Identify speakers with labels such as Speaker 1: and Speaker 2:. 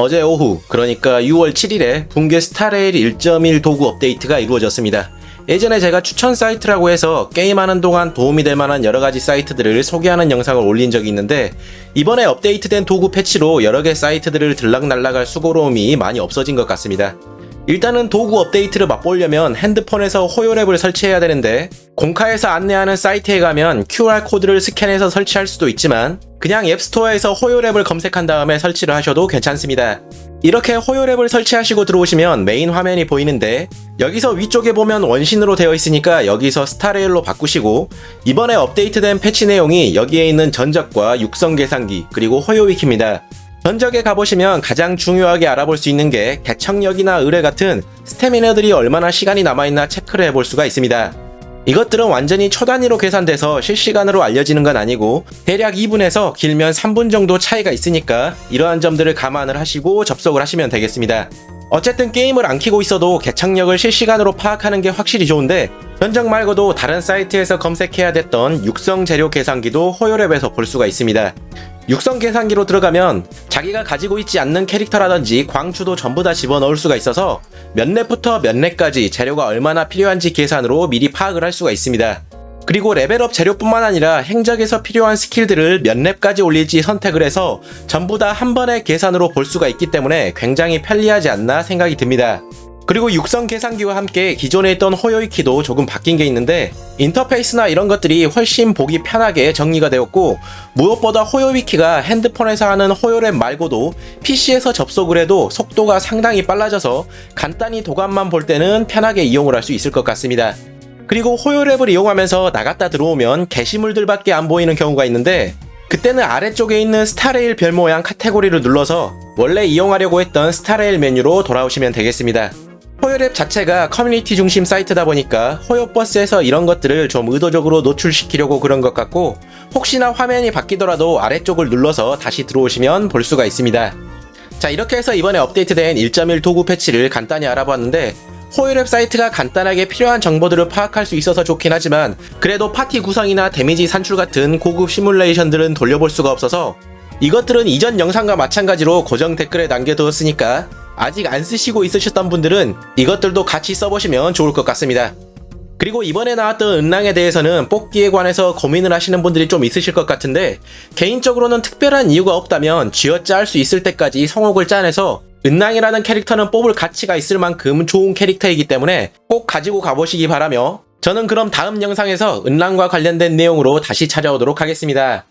Speaker 1: 어제 오후, 그러니까 6월 7일에 붕괴 스타레일 1.1 도구 업데이트가 이루어졌습니다. 예전에 제가 추천 사이트라고 해서 게임하는 동안 도움이 될 만한 여러 가지 사이트들을 소개하는 영상을 올린 적이 있는데 이번에 업데이트된 도구 패치로 여러 개 사이트들을 들락날락할 수고로움이 많이 없어진 것 같습니다. 일단은 도구 업데이트를 맛보려면 핸드폰에서 호요랩을 설치해야 되는데 공카에서 안내하는 사이트에 가면 QR코드를 스캔해서 설치할 수도 있지만 그냥 앱스토어에서 호요랩을 검색한 다음에 설치를 하셔도 괜찮습니다. 이렇게 호요랩을 설치하시고 들어오시면 메인 화면이 보이는데 여기서 위쪽에 보면 원신으로 되어 있으니까 여기서 스타레일로 바꾸시고 이번에 업데이트된 패치 내용이 여기에 있는 전적과 육성 계산기 그리고 호요 위키입니다. 전적에 가보시면 가장 중요하게 알아볼 수 있는 게 개척력이나 의뢰 같은 스태미너들이 얼마나 시간이 남아있나 체크를 해볼 수가 있습니다. 이것들은 완전히 초 단위로 계산돼서 실시간으로 알려지는 건 아니고 대략 2분에서 길면 3분 정도 차이가 있으니까 이러한 점들을 감안을 하시고 접속을 하시면 되겠습니다. 어쨌든 게임을 안 키고 있어도 개척력을 실시간으로 파악하는 게 확실히 좋은데 전적 말고도 다른 사이트에서 검색해야 됐던 육성 재료 계산기도 호요랩에서 볼 수가 있습니다. 육성 계산기로 들어가면 자기가 가지고 있지 않는 캐릭터라든지 광추도 전부 다 집어넣을 수가 있어서 몇 렙부터 몇 렙까지 재료가 얼마나 필요한지 계산으로 미리 파악을 할 수가 있습니다. 그리고 레벨업 재료뿐만 아니라 행적에서 필요한 스킬들을 몇 렙까지 올릴지 선택을 해서 전부 다 한 번의 계산으로 볼 수가 있기 때문에 굉장히 편리하지 않나 생각이 듭니다. 그리고 육성 계산기와 함께 기존에 있던 호요이키도 조금 바뀐 게 있는데 인터페이스나 이런 것들이 훨씬 보기 편하게 정리가 되었고 무엇보다 호요위키가 핸드폰에서 하는 호요랩 말고도 PC에서 접속을 해도 속도가 상당히 빨라져서 간단히 도감만 볼 때는 편하게 이용을 할 수 있을 것 같습니다. 그리고 호요랩을 이용하면서 나갔다 들어오면 게시물들밖에 안 보이는 경우가 있는데 그때는 아래쪽에 있는 스타레일 별 모양 카테고리를 눌러서 원래 이용하려고 했던 스타레일 메뉴로 돌아오시면 되겠습니다. 호요랩 자체가 커뮤니티 중심 사이트다 보니까 호요버스에서 이런 것들을 좀 의도적으로 노출시키려고 그런 것 같고 혹시나 화면이 바뀌더라도 아래쪽을 눌러서 다시 들어오시면 볼 수가 있습니다. 자 이렇게 해서 이번에 업데이트된 1.1 도구 패치를 간단히 알아봤는데 호요랩 사이트가 간단하게 필요한 정보들을 파악할 수 있어서 좋긴 하지만 그래도 파티 구성이나 데미지 산출 같은 고급 시뮬레이션들은 돌려볼 수가 없어서 이것들은 이전 영상과 마찬가지로 고정 댓글에 남겨두었으니까 아직 안 쓰시고 있으셨던 분들은 이것들도 같이 써보시면 좋을 것 같습니다. 그리고 이번에 나왔던 은랑에 대해서는 뽑기에 관해서 고민을 하시는 분들이 좀 있으실 것 같은데 개인적으로는 특별한 이유가 없다면 쥐어짜 할 수 있을 때까지 성옥을 짜내서 은랑이라는 캐릭터는 뽑을 가치가 있을 만큼 좋은 캐릭터이기 때문에 꼭 가지고 가보시기 바라며 저는 그럼 다음 영상에서 은랑과 관련된 내용으로 다시 찾아오도록 하겠습니다.